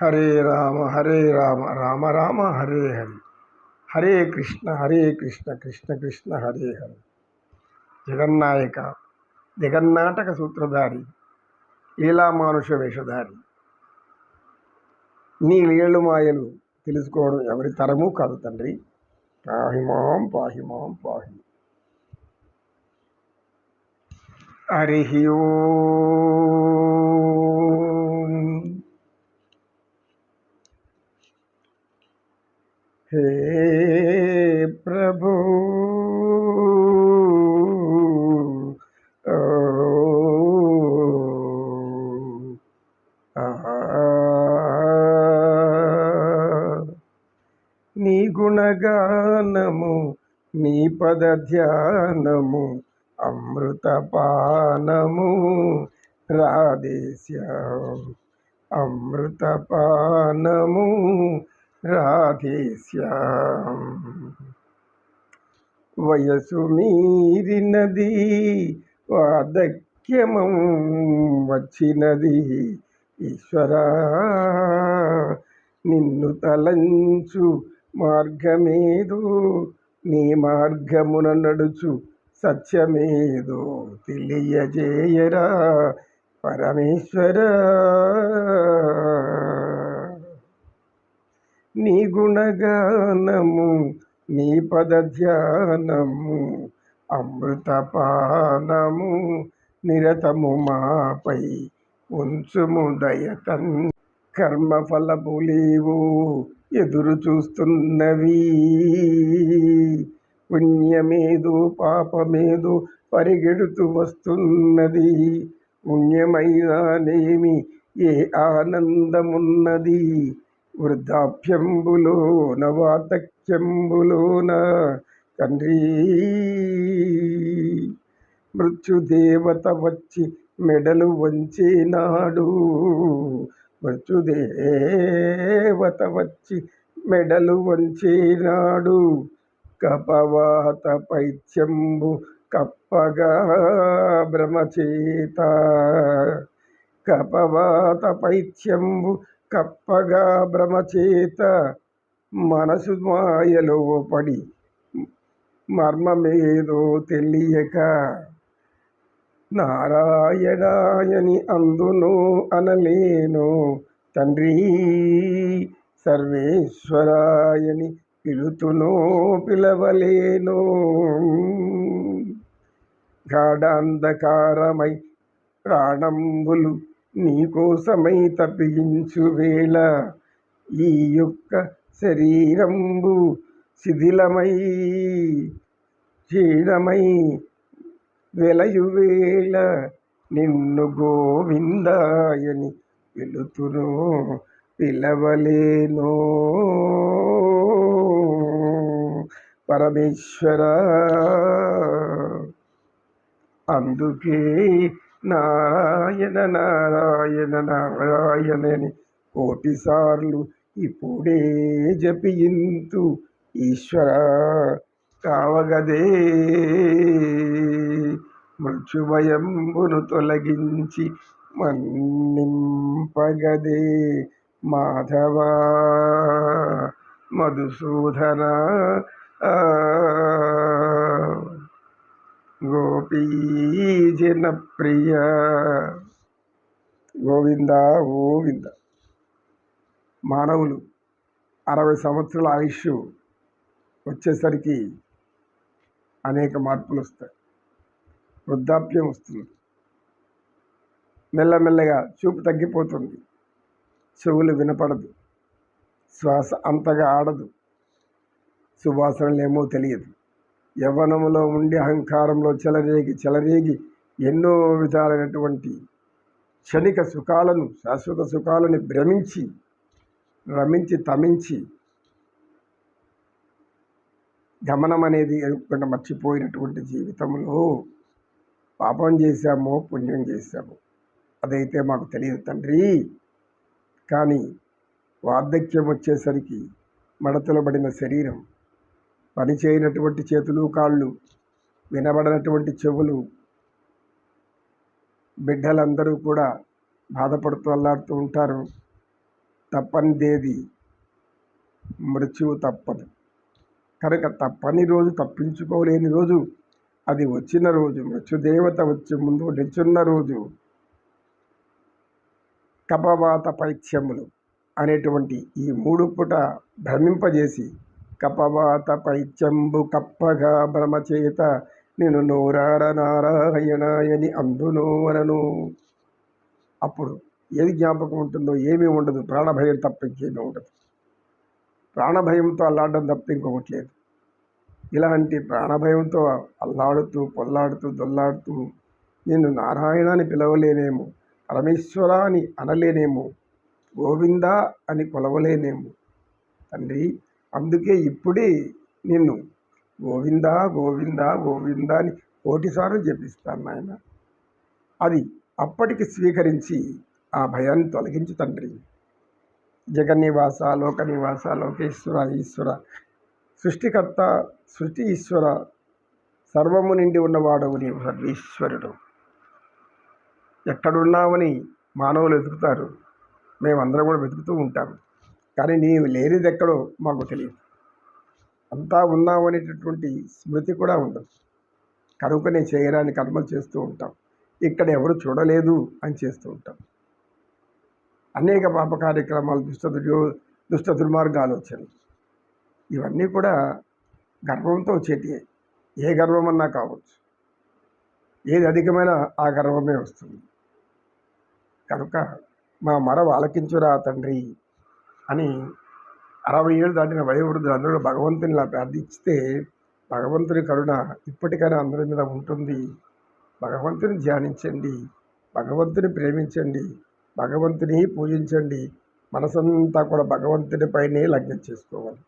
హరే రామ హరే రామ రామ రామ హరే హరి. హరే కృష్ణ హరే కృష్ణ కృష్ణ కృష్ణ హరే హరి. జగన్నాయక జగన్నాటక సూత్రధారి లీలామానుష వేషధారి. నీ లీళ్ళు మాయలు తెలుసుకోవడం ఎవరి తరము కాదు తండ్రి. పాహిమాం పాహిమాం పాహి. హరి ఓ హే ప్రభు. నీ గుణగానము నీ పద ధ్యానము అమృతపానము రాధేశ్యాం అమృతపానము రాధేశ్యాం వయసు మీరినది వాదక్యమం వచ్చినది. ఈశ్వరా నిన్ను తలంచు మార్గమేదో నీ మార్గమున నడుచు సత్యమేదో తెలియజేయరా పరమేశ్వరా. నీ గుణగానము నీ పద ధ్యానము అమృతపానము నిరతము మాపై ఉంచుము దయతన్ కర్మఫలము లేవు ఎదురు చూస్తున్నవి. పుణ్యమేదో పాపమేదో పరిగెడుతూ వస్తున్నది. పుణ్యమైనానేమి ఏ ఆనందమున్నది? వృద్ధాప్యంబులోన వార్ధక్యంబులోన తండ్రి. మృత్యుదేవత వచ్చి మెడలు వంచినాడు. మృత్యుదేవత వచ్చి మెడలు వంచినాడు. కపవాత పైత్యంబు కప్పగా భ్రమచేత. కపవాత పైత్యంబు కప్పగా భ్రమచేత మనసు మాయలో పడి మర్మమేదో తెలియక నారాయణాయని అందును అనలేను. తండ్రి సర్వేశ్వరాయని పిలుతునో పిలవలేను. గాఢాంధకారమై ప్రాణంబులు నీకోసమై తప్పించు వేళ. ఈ యొక్క శరీరంబు శిథిలమై క్షీణమై వెలయువేళ నిన్ను గోవిందాయని పిలుతును పిలవలేను. పరమేశ్వర అందుకే నారాయణ నారాయణ నారాయణని కోటిసార్లు ఇప్పుడే జపింతు ఈశ్వర కావగదే. మృత్యుభయంబును తొలగించి మన్నింపగదే మాధవ మధుసూదన ఆ, గోపీజన ప్రియ. గోవింద గోవింద. మానవులు అరవై సంవత్సరాల ఆయుష్ వచ్చేసరికి అనేక మార్పులు వస్తాయి. వృద్ధాప్యం వస్తుంది. మెల్లమెల్లగా చూపు తగ్గిపోతుంది. చెవులు వినపడదు. శ్వాస అంతగా ఆడదు. సువాసనలేమో తెలియదు. యవ్వనములో ఉండి అహంకారంలో చెలరేగి చెలరేగి ఎన్నో విధాలైనటువంటి క్షణిక సుఖాలను శాశ్వత సుఖాలను భ్రమించి రమించి తమించి గమనం అనేది ఎదుర్కొండ మర్చిపోయినటువంటి జీవితంలో పాపం చేశామో పుణ్యం చేశాము అదైతే మాకు తెలియదు తండ్రి. కానీ వార్ధక్యం వచ్చేసరికి మడతలబడిన శరీరం పని చేయనటువంటి చేతులు కాళ్ళు వినబడనటువంటి చెవులు బిడ్డలందరూ కూడా బాధపడుతూ అల్లాడుతూ ఉంటారు. తప్పనిదేది. మృత్యువు తప్పదు. కనుక తప్పని రోజు తప్పించుకోలేని రోజు అది వచ్చిన రోజు మృత్యుదేవత వచ్చే ముందు నిల్చున్న రోజు కపవాత పైత్యములు అనేటువంటి ఈ మూడు పుట భ్రమింపజేసి కపవాత పైత్యంబు కప్పగా భ్రమచేత నేను నోరార నారాయణాయని అందునోవనను అప్పుడు ఏది జ్ఞాపకం ఉంటుందో ఏమీ ఉండదు. ప్రాణభయం తప్ప ఇంకేమీ ఉండదు. ప్రాణభయంతో అల్లాడడం తప్ప ఇంకొకటి లేదు. ఇలాంటి ప్రాణభయంతో అల్లాడుతూ పొల్లాడుతూ దొల్లాడుతూ నేను నారాయణ అని పిలవలేనేమో పరమేశ్వర అని అనలేనేమో గోవింద అని కొలవలేనేమో. తండ్రి అందుకే ఇప్పుడే నిన్ను గోవింద గోవింద గోవింద అని కోటిసార్లు జపిస్తాను నాయన. అది అప్పటికి స్వీకరించి ఆ భయాన్ని తొలగించు తండ్రి. జగన్నివాస లోక నివాస లోకేశ్వర ఈశ్వర సృష్టికర్త సృష్టి ఈశ్వర సర్వము నిండి ఉన్నవాడవు నీవు సర్వేశ్వరుడు. ఎక్కడున్నావని మానవులు వెతుకుతారు. మేమందరం కూడా వెతుకుతూ ఉంటాము కానీ నీవు లేనిది ఎక్కడో మాకు తెలియదు. అంతా ఉన్నావు అనేటటువంటి స్మృతి కూడా ఉండదు. కనుకనే చేయరాని కర్మలు చేస్తూ ఉంటాం. ఇక్కడ ఎవరు చూడలేదు అని చేస్తూ ఉంటాం. అనేక పాప కార్యక్రమాలు దుష్ట దుర్యో దుష్ట దుర్మార్గాలు వచ్చాయి ఇవన్నీ కూడా గర్వంతో వచ్చేటియే ఏ గర్వమన్నా కావచ్చు. ఏది అధికమైన ఆ గర్వమే వస్తుంది. కనుక మా మరవ ఆలకించురా తండ్రి. అని అరవై ఏళ్ళు దాటిన వయోవృద్ధులు అందరూ భగవంతునిలా ప్రార్థిస్తే భగవంతుని కరుణ ఇప్పటికైనా అందరి మీద ఉంటుంది. భగవంతుని ధ్యానించండి. భగవంతుని ప్రేమించండి. భగవంతుని పూజించండి. మనసంతా కూడా భగవంతుని పైనే లగ్నం చేసుకోవాలి.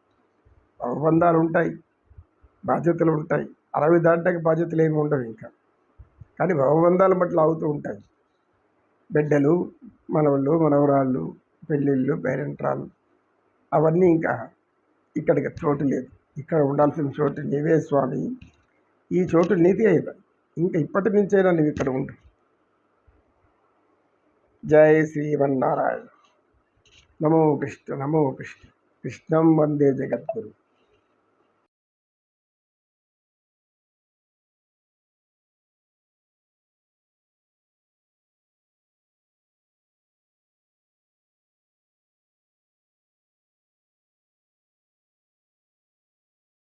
భవబంధాలు ఉంటాయి. బాధ్యతలు ఉంటాయి. అరవై దాటాక బాధ్యతలు ఏమి ఉండవు ఇంకా. కానీ భవబంధాల బట్టి అవుతూ ఉంటాయి. బిడ్డలు మనవళ్ళు మనవరాళ్ళు పెళ్ళిళ్ళు పేరెంట్రాలు అవన్నీ ఇంకా ఇక్కడికి చోటు లేదు. ఇక్కడ ఉండాల్సిన చోటు నీవే స్వామి. ఈ చోటు నీది అయినా ఇంకా ఇప్పటి నుంచైనా నువ్వు ఇక్కడ ఉండు. జై శ్రీమన్నారాయణ. నమో కృష్ణ నమో కృష్ణ. కృష్ణం వందే జగద్గురు.